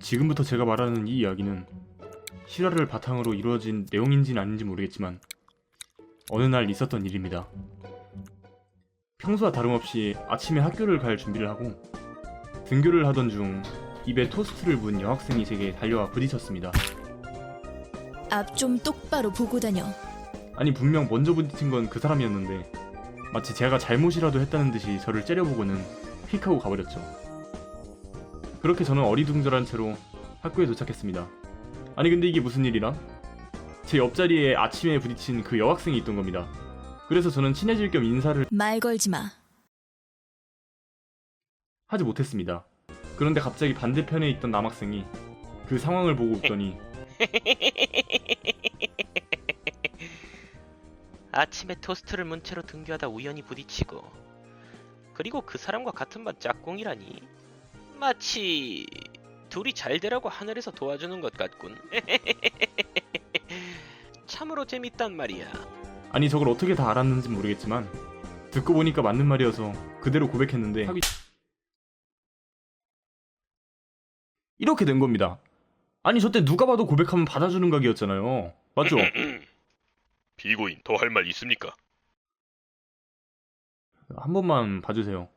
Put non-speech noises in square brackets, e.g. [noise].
지금부터 제가 말하는 이 이야기는 실화를 바탕으로 이루어진 내용인지는 아닌지 모르겠지만 어느 날 있었던 일입니다. 평소와 다름없이 아침에 학교를 갈 준비를 하고 등교를 하던 중 입에 토스트를 문 여학생이 제게 달려와 부딪혔습니다. 앞 좀 똑바로 보고 다녀. 아니 분명 먼저 부딪힌 건 그 사람이었는데 마치 제가 잘못이라도 했다는 듯이 저를 째려보고는 휙 하고 가버렸죠. 그렇게 저는 어리둥절한 채로 학교에 도착했습니다. 아니 근데 이게 무슨 일이라? 제 옆자리에 아침에 부딪힌 그 여학생이 있던 겁니다. 그래서 저는 친해질 겸 인사를 말 걸지 마. 하지 못했습니다. 그런데 갑자기 반대편에 있던 남학생이 그 상황을 보고 웃더니 [laughs] 아침에 토스트를 문 채로 등교하다 우연히 부딪히고 그리고 그 사람과 같은 반 짝꿍이라니 마치 둘이 잘 되라고 하늘에서 도와주는 것 같군 [laughs] 참으로 재밌단 말이야 아니 저걸 어떻게 다 알았는지 모르겠지만 듣고 보니까 맞는 말이어서 그대로 고백했는데 하기 이렇게 된 겁니다. 아니 저때 누가 봐도 고백하면 받아주는 각이었잖아요. 맞죠? [laughs] 비고인 더 할 말 있습니까? 한 번만 봐주세요.